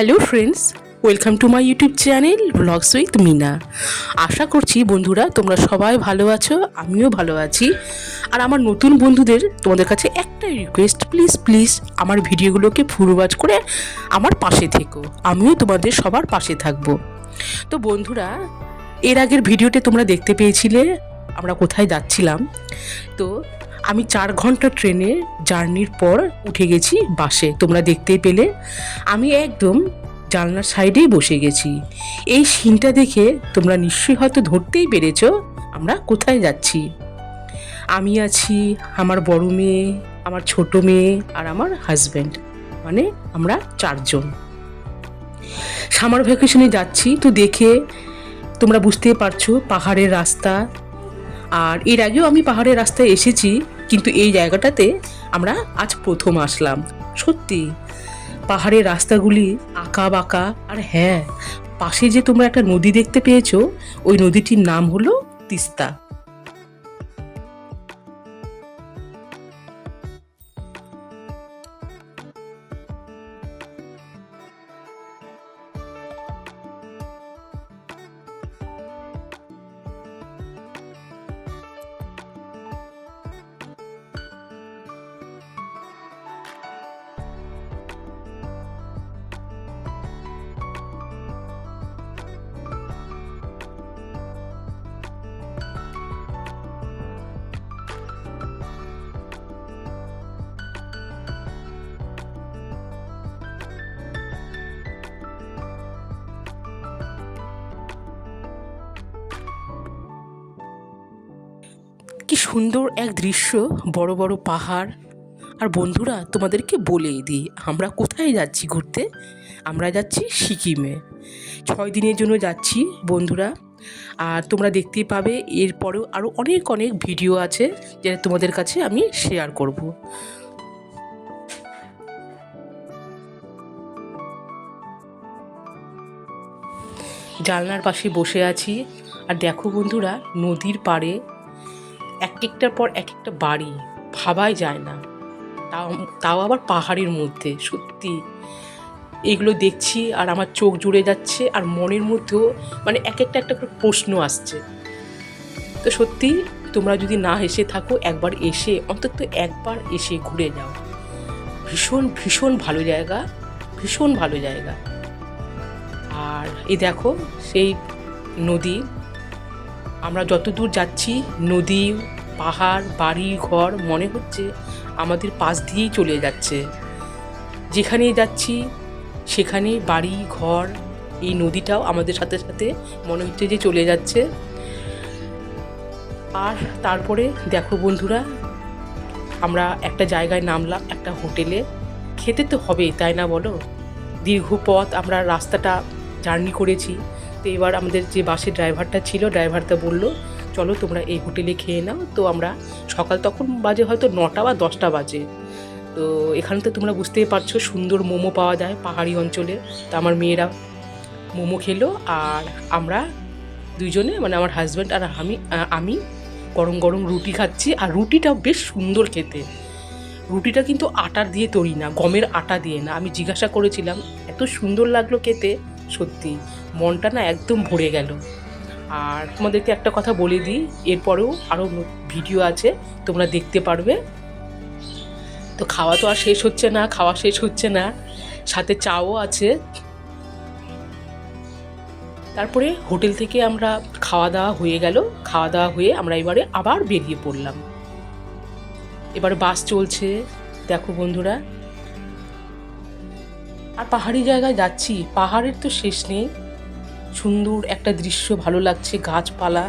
Hello friends welcome to my YouTube channel vlogs with Mina আশা করছি বন্ধুরা তোমরা সবাই ভালো আছো, আমিও ভালো আছি। আর আমার নতুন বন্ধুদের তোমাদের কাছে একটাই রিকোয়েস্ট প্লিজ প্লিজ আমার ভিডিওগুলোকে ফুরবাজ করে আমার পাশে থেকো। আমিও তোমাদের সবার পাশে থাকব। তো বন্ধুরা, এর আগের ভিডিওতে তোমরা দেখতে পেয়েছিলে আমরা কোথায় যাচ্ছিলাম। তো আমি চার ঘণ্টা ট্রেনে জার্নির পর উঠে গেছি বাসে। তোমরা দেখতেই পেলে, আমি একদম জানলার সাইডেই বসে গেছি। এই সিনটা দেখে তোমরা নিশ্চয়ই হয়তো ধরতেই পেরেছ আমরা কোথায় যাচ্ছি। আমি আছি আমার বড় মেয়ে, আমার ছোট মেয়ে আর আমার হাজব্যান্ড মানে আমরা চারজন। সামার ভ্যাকেশনে যাচ্ছি তো দেখে তোমরা বুঝতেই পারছ পাহাড়ের রাস্তা। আর এর আগেও আমি পাহাড়ের রাস্তায় এসেছি কিন্তু এই জায়গাটাতে আমরা আজ প্রথম আসলাম। সত্যি, পাহাড়ের রাস্তাগুলি আঁকা বাঁকা, আর হ্যাঁ পাশে যে তোমরা একটা নদী দেখতে পেয়েছ, ওই নদীটির নাম হলো তিস্তা। কি সুন্দর এক দৃশ্য। বড় বড় পাহাড়। আর বন্ধুরা, তোমাদেরকে বলেই দিই, আমরা কোথায় যাচ্ছি ঘুরতে? আমরা যাচ্ছি সিকিমে। ছয় দিনের জন্য যাচ্ছি, বন্ধুরা। আর তোমরা দেখতেই পাবে, এরপরেও আরও অনেক অনেক ভিডিও আছে, যেটা তোমাদের কাছে আমি শেয়ার করব। জানলার পাশে বসে আছি। আর দেখো বন্ধুরা, নদীর পাড়ে এক একটার পর এক একটা বাড়ি, ভাবাই যায় না। তাও তাও আবার পাহাড়ের মধ্যে, সত্যি। এগুলো দেখছি আর আমার চোখ জুড়ে যাচ্ছে আর মনের মধ্যেও মানে এক একটা একটা করে প্রশ্ন আসছে। তো সত্যি, তোমরা যদি না এসে থাকো, একবার এসে, অন্তত একবার এসে ঘুরে যাও। ভীষণ ভীষণ ভালো জায়গা, ভীষণ ভালো জায়গা। আর এই দেখো, সেই নদী আমরা যত দূর যাচ্ছি, নদী, পাহাড়, বাড়ি, ঘর, মনে হচ্ছে আমাদের পাশ দিয়েই চলে যাচ্ছে। যেখানেই যাচ্ছি, সেখানে বাড়ি, ঘর, এই নদীটাও আমাদের সাথে সাথে মনে হচ্ছে যে চলে যাচ্ছে। আর তারপরে দেখো বন্ধুরা, আমরা একটা জায়গায় নামলাম, একটা হোটেলে। খেতে তো হবেই, তাই না বলো? দীর্ঘ পথ আমরা রাস্তাটা জার্নি করেছি। তো এবার আমাদের যে বাসের ড্রাইভারটা ছিল ড্রাইভারটা বলল, চলো তোমরা এই হোটেলে খেয়ে নাও। তো আমরা সকাল তখন বাজে হয়তো নটা বা দশটা বাজে। তো এখানে তো তোমরা বুঝতেই পারছ, সুন্দর মোমো পাওয়া যায় পাহাড়ি অঞ্চলে। তো আমার মেয়েরা মোমো খেলো আর আমরা দুইজনে মানে আমার হাজব্যান্ড আর আমি আমি গরম গরম রুটি খাচ্ছি। আর রুটিটাও বেশ সুন্দর খেতে। রুটিটা কিন্তু আটার দিয়ে তৈরি না, গমের আটা দিয়ে না। আমি জিজ্ঞাসা করেছিলাম, এত সুন্দর লাগল খেতে? সত্যি। মনটা না একদম ভরে গেল। আর তোমাদেরকে একটা কথা বলে দিই, এরপরেও আরও ভিডিও আছে, তোমরা দেখতে পারবে। তো খাওয়া তো আর শেষ হচ্ছে না, খাওয়া শেষ হচ্ছে না। সাথে চাও আছে। তারপরে হোটেল থেকে আমরা খাওয়া দাওয়া হয়ে গেল। খাওয়া দাওয়া হয়ে আমরা এবারে আবার বেরিয়ে পড়লাম। এবার বাস চলছে, দেখো বন্ধুরা। আর পাহাড়ি জায়গায় যাচ্ছি, পাহাড়ের তো শেষ নেই। সুন্দর একটা দৃশ্য, ভালো লাগছে, গাছপালা।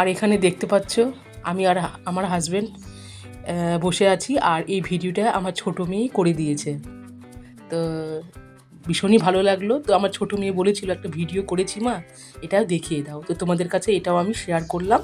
আর এখানে দেখতে পাচ্ছ, আমি আর আমার হাজব্যান্ড বসে আছি, আর এই ভিডিওটা আমার ছোটো মেয়ে করে দিয়েছে। তো ভীষণই ভালো লাগল। তো আমার ছোট মেয়ে বলেছিল একটা ভিডিও করেছি মা এটাও দেখিয়ে দাও। তো তোমাদের কাছে এটাও আমি শেয়ার করলাম।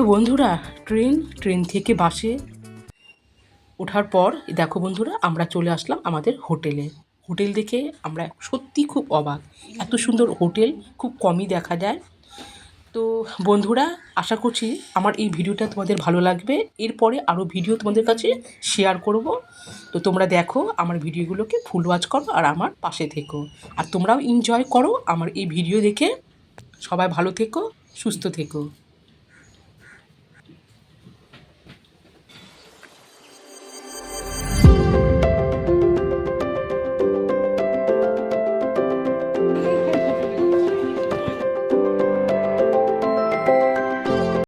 তো বন্ধুরা, ট্রেন ট্রেন থেকে বাসে ওঠার পর, দেখো বন্ধুরা, আমরা চলে আসলাম আমাদের হোটেলে। হোটেল দেখে আমরা সত্যি খুব অবাক। এত সুন্দর হোটেল, খুব কমই দেখা যায়। তো বন্ধুরা, আশা করছি আমার এই ভিডিওটা তোমাদের ভালো লাগবে। এরপরে আরও ভিডিও তোমাদের কাছে শেয়ার করব। তো তোমরা দেখো আমার ভিডিওগুলোকে ফুল ওয়াচ করো আর আমার পাশে থেকো। আর তোমরাও এনজয় করো আমার এই ভিডিও দেখে। সবাই ভালো থেকো, সুস্থ থেকো।